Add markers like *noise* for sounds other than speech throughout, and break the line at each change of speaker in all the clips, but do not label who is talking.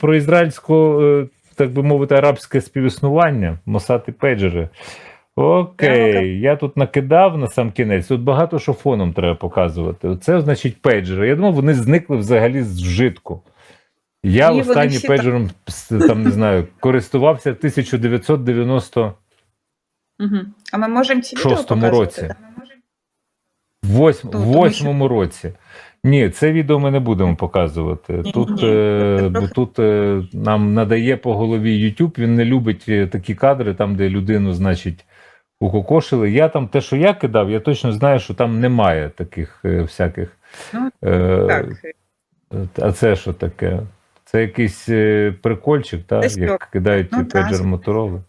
про ізраїльсько, е, так би мовити, арабське співіснування, Мосад і пейджери. Окей, я тут накидав на сам кінець. Тут багато що фоном треба показувати. Це значить пейджери. Я думав, вони зникли взагалі з вжитку. Я
Ні, всі
пейджером там не знаю, користувався 1990
Угу. А ми можемо ці відео
Шостому
показувати?
році.
да? Ну,
восьмому році. Ні, це відео ми не будемо показувати.
Ні,
тут
ні,
е, бо тут е, нам надає по голові YouTube, він не любить е, такі кадри, там, де людину, значить, укокошили. Я там те, що я кидав, я точно знаю, що там немає таких е, всяких.
Ну,
Е,
Так,
А це що таке? Це якийсь е, прикольчик, так? Як кидають
Ну,
педжер Мотороли.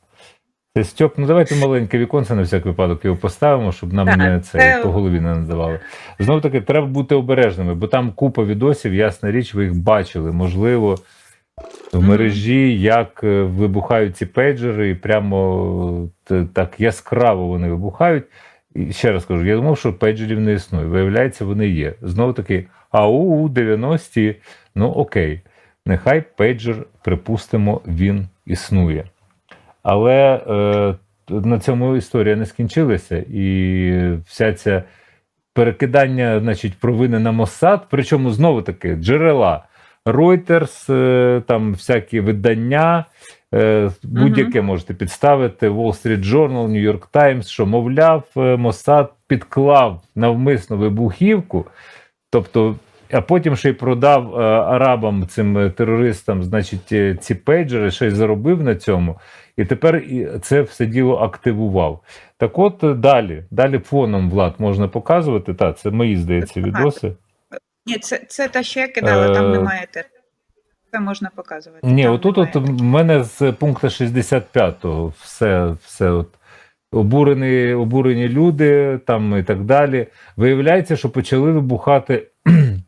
Стьоп, ну давайте маленьке віконце на всяк випадок його поставимо, щоб нам
Так,
не це,
це-
по голові не надавали. Знову таки, треба бути обережними, бо там купа відосів, ясна річ, ви їх бачили. Можливо, в мережі, як е, вибухають ці пейджери, і прямо так яскраво вони вибухають. І ще раз кажу, я думав, що пейджерів не існує. Виявляється, вони є. Знову таки, ау, 90-ті. Ну окей, нехай пейджер, припустимо, він існує. Але е, на цьому історія не скінчилася, і вся ця перекидання, значить, провини на Моссад, причому знову таки джерела. Reuters, е, там всякі видання, е, будь-яке можете підставити, Wall Street Journal, New York Times, що, мовляв, е, Моссад підклав навмисно вибухівку, тобто, а потім ще й продав е, арабам, цим е, терористам, значить, е, ці пейджери, ще й заробив на цьому, і тепер це все діло активував. Так от далі, далі фоном Влад можна показувати. Так, це мої, здається, відоси.
Ні, це, це те, що я кидала, там немає те. Це можна показувати.
Ні,
там
отут от в мене з пункту 65-го все, все от. Обурені, обурені люди там і так далі. Виявляється, що почали вибухати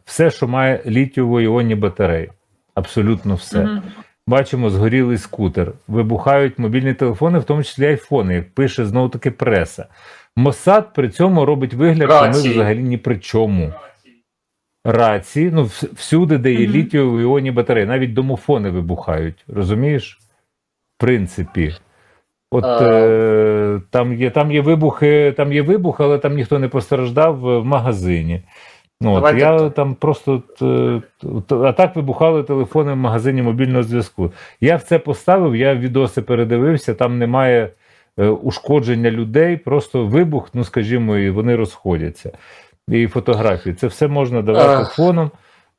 все, що має літіово-іонні батареї. Абсолютно все.
Мгм.
Бачимо згорілий скутер. Вибухають мобільні телефони, в тому числі айфони, як пише знову таки преса. Мосад при цьому робить вигляд, що ми взагалі ні при чому. Рації, ну всюди, де є
Мгм.
літіово-іонні батареї, навіть домофони вибухають. Розумієш? В принципі. От
А.
е, там є там є вибухи, там є вибух, але там ніхто не постраждав в в магазині. Ну, от, я
так.
там просто е, а так вибухали телефони в магазині мобільного зв'язку. Я в це поставив, я відоси передивився, там немає е, ушкодження людей, просто вибух, ну скажімо, і вони розходяться. І фотографії. Це все можна давати
Ах.
фоном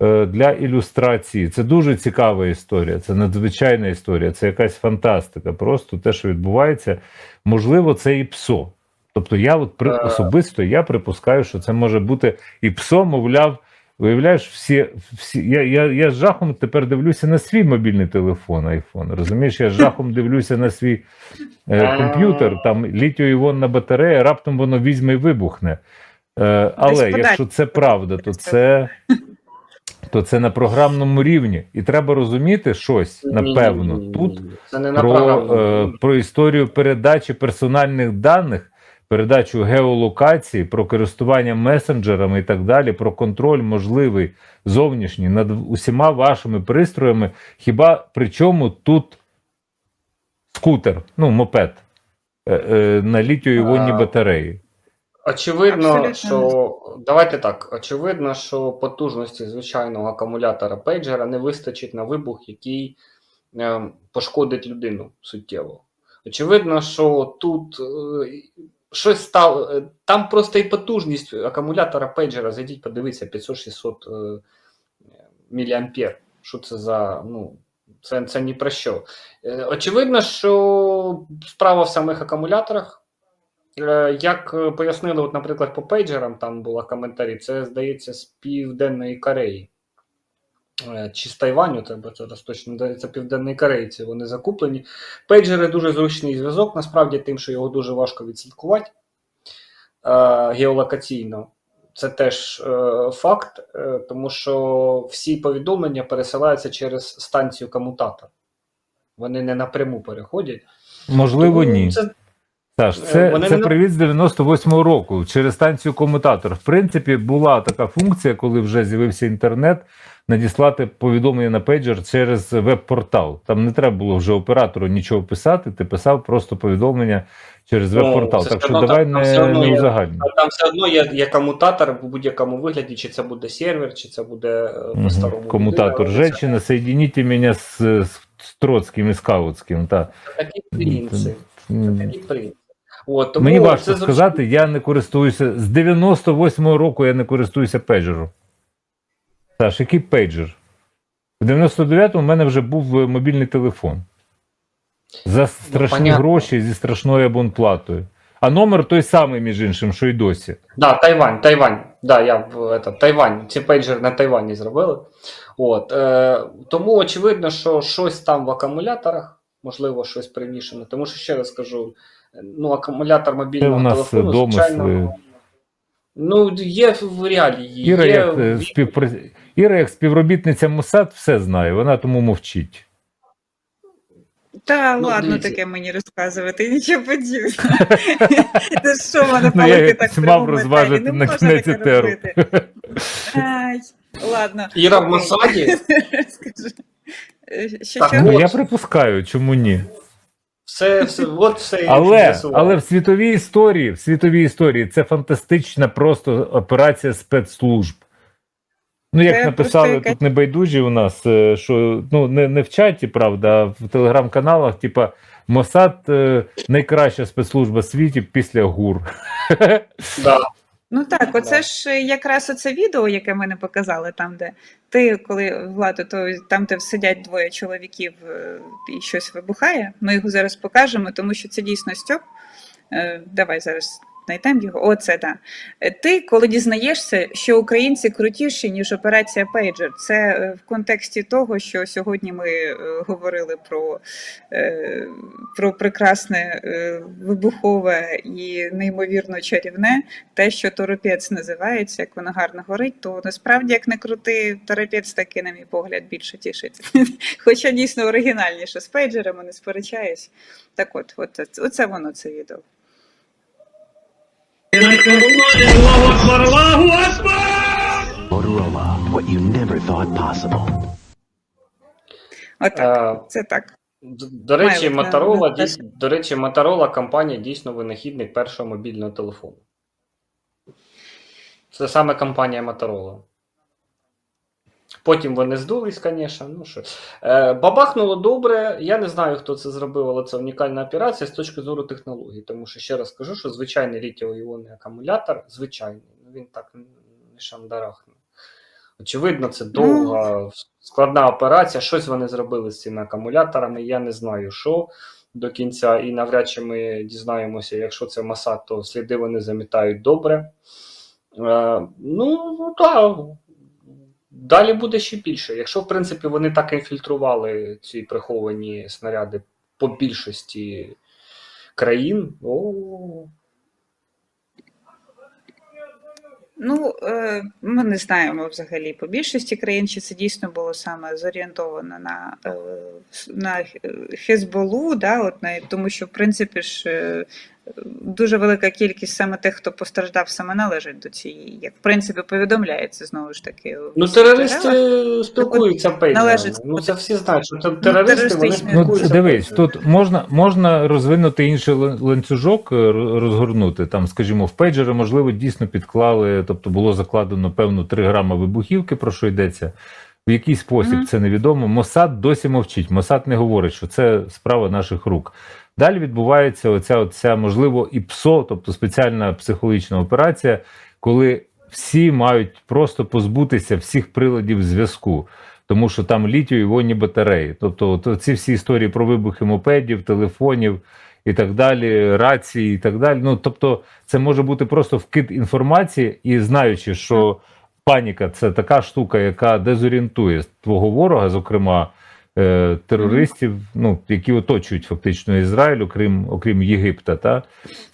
е, для ілюстрації. Це дуже цікава історія, це надзвичайна історія, це якась фантастика. Просто те, що відбувається, можливо, це і ПСО. Тобто, я от при
Е.
особисто я припускаю, що це може бути і ПСО, мовляв. Виявляєш, всі, всі я, я, я з жахом тепер дивлюся на свій мобільний телефон, iPhone. Розумієш, я з жахом дивлюся на свій е, комп'ютер, там літіо-іонна батарея, раптом воно візьме і вибухне. Е, але якщо це правда, то це, то це на програмному рівні. І треба розуміти щось, напевно, тут
це не на
про, е, про історію передачі персональних даних, передачу геолокації, про користування месенджерами і так далі, про контроль можливий зовнішній над усіма вашими пристроями. Хіба причому тут скутер, ну, мопед е, е, на літіо-іонні батареї.
Очевидно,
Абсолютно.
що давайте так. Очевидно, що потужності звичайного акумулятора пейджера не вистачить на вибух, який е, пошкодить людину суттєво. Очевидно, що тут е, щось стало. е, Там просто і потужність акумулятора пейджера. Зайдіть, подивіться 500-600 е, міліампер. Що це за. ну, це, це ні про що. Е, Очевидно, що справа в самих акумуляторах. Як пояснили, от, наприклад, по пейджерам, там були коментарі, це здається з Південної Кореї. Е, Чи з Тайваню, треба зараз точно здається, Південної Корейці вони закуплені. Пейджери дуже зручний зв'язок, насправді тим, що його дуже важко відслідкувати е, геолокаційно. Це теж е, факт, е, тому що всі повідомлення пересилаються через станцію комутатор. Вони не напряму переходять.
Можливо,
Тому
ні.
Це
Саш,
Е,
це,
вони
це
не-
привіт з 98-го року через станцію комутатор. В принципі, була така функція, коли вже з'явився інтернет. Надіслати повідомлення на пейджер через веб-портал. Там не треба було вже оператору нічого писати, ти писав просто повідомлення через
Ну,
веб-портал.
це
Так що
одно
давай
там- там
не, не.
А Там все одно є, є комутатор в будь-якому вигляді, чи це буде сервер, чи це буде е, по-старому.
Коммутатор.
людина.
Женщина, соедините меня с, с, с Троцким и Скаутским. Та.
Такі принцип.
М.
Такі принцип. От, тому
Мені
це
важко
зрозуміло.
сказати, я не користуюся. З 98-го року я не користуюся пейджером. Саш, який пейджер? В 99-му в мене вже був е, мобільний телефон. За страшні
понятно.
гроші зі страшною абонплатою. А номер той самий, між іншим, що й досі.
Да, Тайвань, Тайвань. Да, я это, Тайвань. Ці пейджери на Тайвані зробили. От, е, тому очевидно, що щось там в акумуляторах, можливо, щось примішане. Тому що ще раз кажу, ну, акумулятор мобільного
Це в нас
телефону,
домисли.
звичайно. Ну, є в реалії.
Іра,
є,
як, е,
в-
співпра... Іра, як співробітниця МОСАД, все знає, вона тому мовчить.
Та
Ну,
ладно
дивіться.
таке мені розказувати, *laughs* нічого подібного. *laughs* Це що мене
Ну, я
палити так
мав розважити на кінець
таке
етеру.
ладно.
Іра в
окей.
Мосаді? *laughs*
Скажи.
Так.
Ну, я припускаю, чому ні.
Все, все, от все
Але, але в світовій історії, в світовій історії це фантастична просто операція спецслужб. Ну, як
Це
написали
просто
тут небайдужі у нас, е, що ну не, не в чаті, правда, а в телеграм-каналах, типа Мосад е, найкраща спецслужба в світі після ГУР. *laughs*
Да.
Ну так,
Да.
оце ж якраз оце відео, яке ми не показали, там, де ти, коли Владу, то там, де сидять двоє чоловіків е, і щось вибухає. Ми його зараз покажемо, тому що це дійсно Стьоп. Давай зараз знайдемо його. Оце так. Ти, коли дізнаєшся, що українці крутіші, ніж операція Пейджер, це е, в контексті того, що сьогодні ми е, говорили про, е, про прекрасне е, вибухове і неймовірно чарівне те, що торопець називається, як воно гарно горить, то насправді, як не крути, торопець таки, на мій погляд, більше тішить. *laughs* Хоча дійсно оригінальніше з пейджерами, не сперечаюсь. Так от, от оце воно це відео.
Motorola, what you never thought possible.
Отак,
Е,
це так.
До речі,
Майлик,
Motorola,
да,
дійс- до речі, Motorola компанія дійсно винахідник першого мобільного телефону. Це саме компанія Motorola. Потім вони здулись, звісно. Ну, що. Е, бабахнуло добре. Я не знаю, хто це зробив, але це унікальна операція з точки зору технологій. Тому що ще раз кажу, що звичайний літіо-іонний акумулятор, звичайний, ну він так не шандарахне. Очевидно, це довга, складна операція. Щось вони зробили з цими акумуляторами. Я не знаю, що до кінця, і навряд чи ми дізнаємося, якщо це Масад, то сліди вони замітають добре. Е, ну, так. Далі буде ще більше. Якщо, в принципі, вони так інфільтрували ці приховані снаряди по більшості країн, о,
Ну, е, ми не знаємо взагалі по більшості країн, чи це дійсно було саме зорієнтовано на, е, на Хезболу, да, от, на, тому що, в принципі, ж е, дуже велика кількість саме тих, хто постраждав, саме належить до цієї, як в принципі повідомляється знову ж таки.
Ну, терористи спілкуються пейджерами.
належить-
Ну, це всі знають, що те- терористи вони.
Ну, дивись, тут можна, можна розвинути інший ланцюжок, е, розгорнути. Там, скажімо, в пейджери, можливо, дійсно підклали, тобто було закладено певну 3 грама вибухівки, про що йдеться. В який спосіб
Мгм.
це невідомо. Мосад досі мовчить. Мосад не говорить, що це справа наших рук. Далі відбувається оця, оця можливо, і ПСО, тобто спеціальна психологічна операція, коли всі мають просто позбутися всіх приладів зв'язку, тому що там літію іонні батареї. Тобто, ці всі історії про вибухи мопедів, телефонів і так далі, рації і так далі. Ну тобто, це може бути просто вкид інформації, і знаючи, що паніка це така штука, яка дезорієнтує твого ворога, зокрема. е, Терористів, ну які оточують фактично Ізраїль, окрім окрім Єгипта, та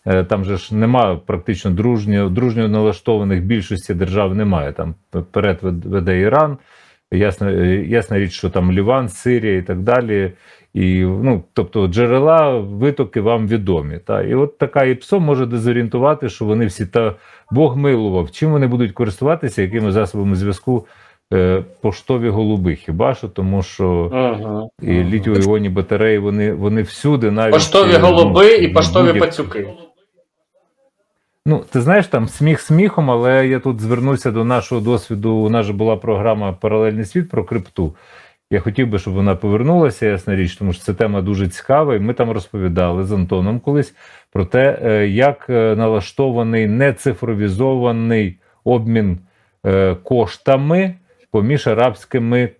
Е, там же ж немає практично дружньо, дружньо налаштованих більшості держав немає. Там перед вед- веде Іран, ясна, е, ясна річ, що там Ліван, Сирія і так далі. І, ну, тобто джерела, витоки вам відомі. Та? І от така ІПСО може дезорієнтувати, що вони всі та Бог милував, чим вони будуть користуватися, якими засобами зв'язку, е, поштові голуби. Хіба що, тому що
Угу.
і літіо-іонні батареї вони, вони всюди навіть
Поштові
е,
голуби
ну,
і поштові пацюки.
Ну, ти знаєш, там сміх сміхом, але я тут звернуся до нашого досвіду. У нас же була програма Паралельний світ про крипту. Я хотів би, щоб вона повернулася, ясна річ, тому що це тема дуже цікава, і ми там розповідали з Антоном колись про те, е, як е, налаштований нецифровізований обмін е, коштами поміж арабськими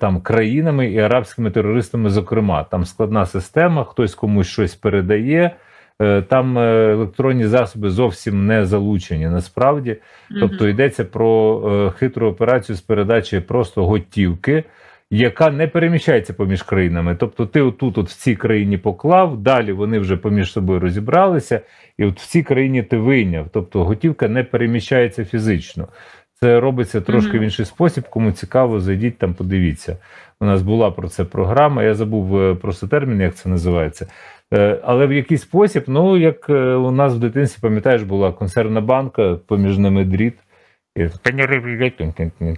там країнами і арабськими терористами. Зокрема, там складна система, хтось комусь щось передає. Е, Там е, електронні засоби зовсім не залучені насправді. Тобто йдеться про е, хитру операцію з передачі просто готівки, яка не переміщається поміж країнами. Тобто, ти отут, от в цій країні поклав, далі вони вже поміж собою розібралися, і от в цій країні ти вийняв. Тобто готівка не переміщається фізично. Це робиться трошки
Мгм.
в інший спосіб. Кому цікаво, зайдіть там, подивіться. У нас була про це програма. Я забув е, просто термін, як це називається. Е, Але в який спосіб, ну як е, у нас в дитинстві, пам'ятаєш, була консервна банка, поміж ними дріт. І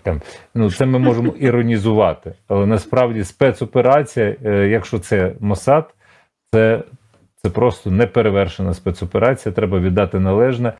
там. Ну, це ми можемо *laughs* іронізувати. Але насправді спецоперація, якщо це Мосад, це, це просто неперевершена спецоперація. Треба віддати належне.